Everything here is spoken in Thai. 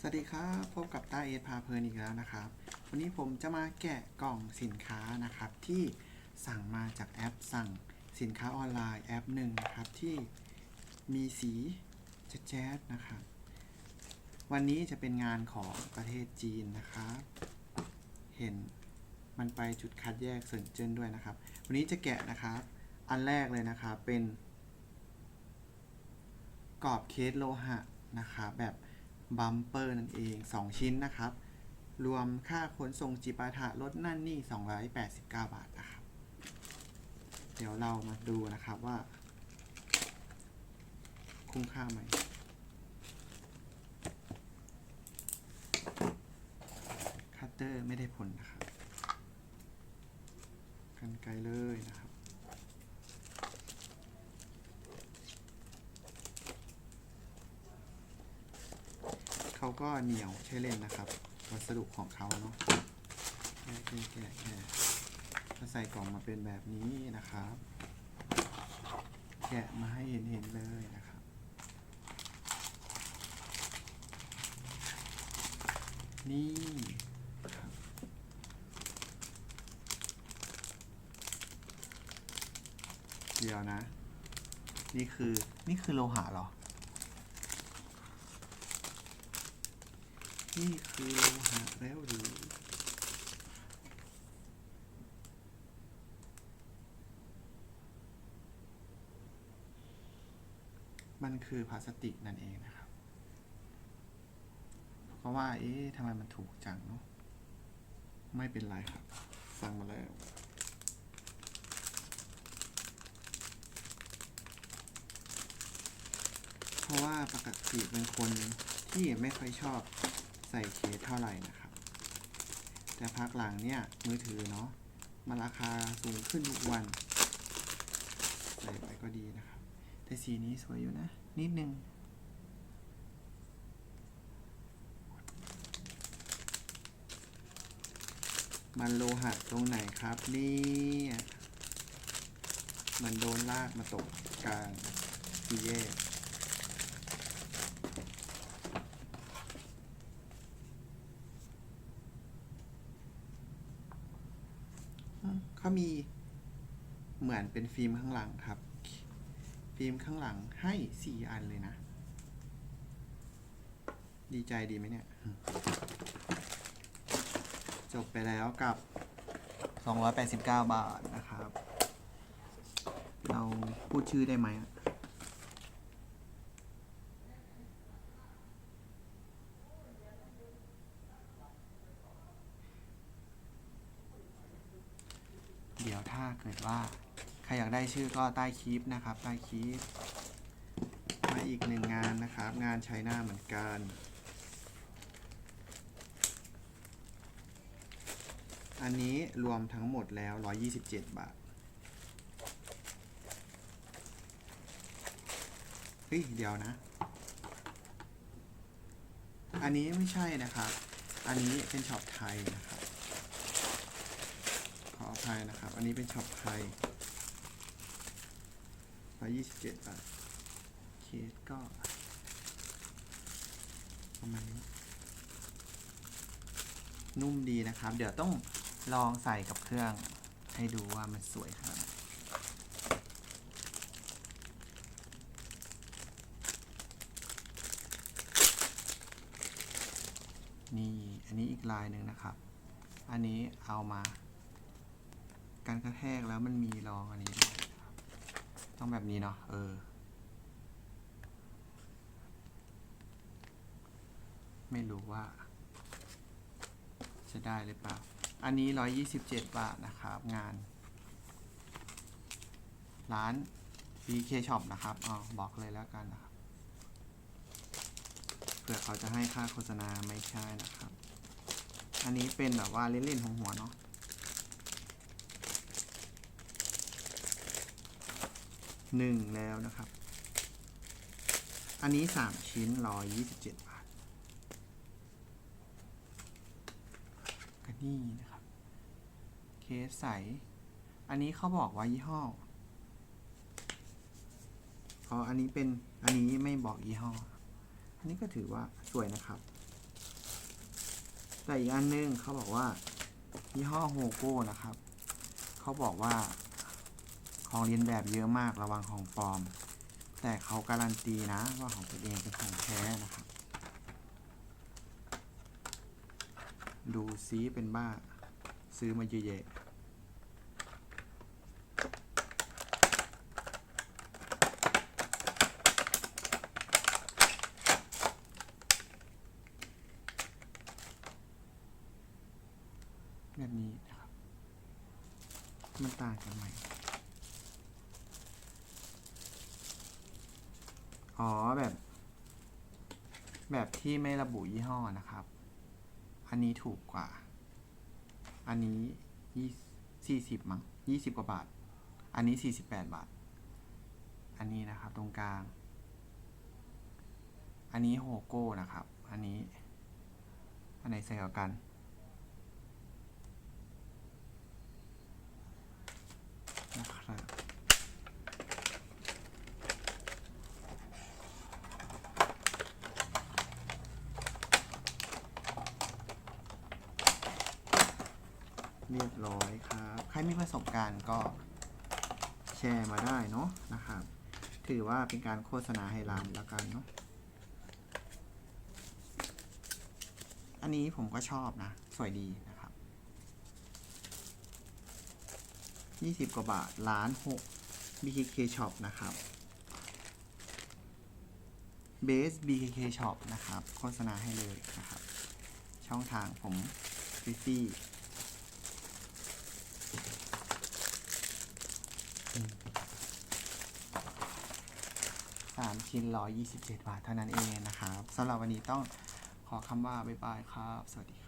สวัสดีครับพบกับต้าเอพาเพลินอีกแล้วนะครับ วันนี้ผมจะมาแกะกล่องสินค้านะครับ ที่สั่งมาจากแอปสั่งสินค้าออนไลน์แอปหนึ่งนะครับที่มีสีแจ๊ดๆนะครับ วันนี้จะเป็นงานของประเทศจีนนะครับ เห็นมันไปจุดคัดแยกเซินเจิ้นด้วยนะครับ วันนี้จะแกะนะครับ อันแรกเลยนะครับเป็นกรอบเคสโลหะนะครับแบบ บัมเปอร์นั่นเอง 2 ชิ้นนะครับ รวมค่าขนส่งจิปาถะลดนั่นนี่ 289 บาทนะครับ เดี๋ยวเรามาดูนะครับว่า คุ้มค่าไหมคัตเตอร์ไม่ได้ผลนะครับกันไกลเลยนะครับ เขา ก็เหนียวใช้เล่นนะครับ วัสดุของเขาเนาะแกะแกะแกะก็ใส่กล่องมาเป็นแบบนี้นะครับ แกะมาให้เห็นเห็นๆเลยนะครับ นี่เดี๋ยวนะ นี่คือ นี่คือโลหะเหรอ นี่คือโลหะแล้วหรือมันคือพลาสติกนั่นเองนะครับ เพราะว่า เอ๊ะทำไมมันถูกจังเนาะ ไม่เป็นไรครับ สั่งมาแล้ว เพราะว่าปกติเป็นคนที่ไม่ค่อยชอบ ใส่เคสเท่าไหร่นะครับ แต่พักหลังเนี่ยมือถือเนาะมันราคาสูงขึ้นทุกวัน ใส่ไปก็ดีนะครับ แต่สีนี้สวยอยู่นะ นิดนึงมันโลหะตรงไหนครับนี่มันโดนลากมาตกกลางสี่แยก ก็มีเหมือนเป็นฟิล์มข้างหลังครับ ฟิล์มข้างหลังให้สี่อันเลยนะ ดีใจดีไหมเนี่ย จบไปแล้วกับ 289 บาทนะครับ เราพูดชื่อได้ไหม ดี๋ยวถ้าเกิดว่า ใครอยากได้ชื่อก็ใต้คลิปนะครับ ใต้คลิปมาอีกหนึ่งงานนะครับ งานใช้หน้าเหมือนกันอันนี้รวมทั้งหมดแล้ว 127 บาท เฮ้ย เดี๋ยวนะ อันนี้ไม่ใช่นะครับ อันนี้เป็นช็อปไทยนะครับ ขออภัยนะครับ อันนี้เป็นช็อปไทย127บาท เคสก็ประมาณนี้นุ่มดีนะครับ เดี๋ยวต้องลองใส่กับเครื่องให้ดูว่ามันสวยขนาดไหนนี่ อันนี้อีกลายหนึ่งนะครับ อันนี้เอามา การกระแทกแล้วมันมีรองอันนี้ด้วยครับ ต้องแบบนี้เนาะเออ ไม่รู้ว่า จะได้หรือเปล่า อันนี้ 127 บาทนะครับ งาน ร้าน BK Shop นะครับอ๋อบอกเลยแล้วกันนะครับเผื่อเขาจะให้ค่าโฆษณาไม่ใช่นะครับ อันนี้เป็นแบบว่าเล่นๆของหัวเนาะ หนึ่งแล้วนะครับ อันนี้ 3 ชิ้น 127 บาทก็นี่นะครับ เคสใส อันนี้เขาบอกว่ายี่ห้ออ๋ออันนี้เป็น อันนี้ไม่บอกยี่ห้อ อันนี้ก็ถือว่าสวยนะครับ แต่อีกอันนึงเขาบอกว่ายี่ห้อโฮโก้นะครับ เขาบอกว่า ของเรียนแบบเยอะมากระวังของปลอม แต่เขาการันตีนะว่าของตัวเองเป็นของแท้นะครับ ดูซีเป็นบ้า ซื้อมาเยอะแยะแบบนี้นะครับ มันต่างกันไหม อ๋อแบบ แบบที่ไม่ระบุยี่ห้อนะครับ อันนี้ถูกกว่า อันนี้ยี่สี่สิบมั้งยี่สิบกว่าบาท อันนี้สี่สิบแปดบาท อันนี้นะครับตรงกลาง อันนี้โฮโก้นะครับ อันนี้ อันไหนใส่กว่ากัน นะครับ เรียบร้อยครับ ใครมีประ สบการณ์ก็แชร์มาได้เนาะนะครับ ถือว่าเป็นการโฆษณาให้ร้านแล้วกันเนาะอันนี้ผมก็ชอบนะ สวยดีนะครับ 20 กว่าบาทล้านหก BKK Shop นะครับ Base BKK Shop นะครับ โฆษณาให้เลยนะครับ ช่องทางผมฟิฟี่ สามชิ้นร้อยยี่สิบเจ็ดบาทเท่านั้นเองนะครับสำหรับวันนี้ต้องขอคำว่าบ๊ายบายครับ สวัสดีครับ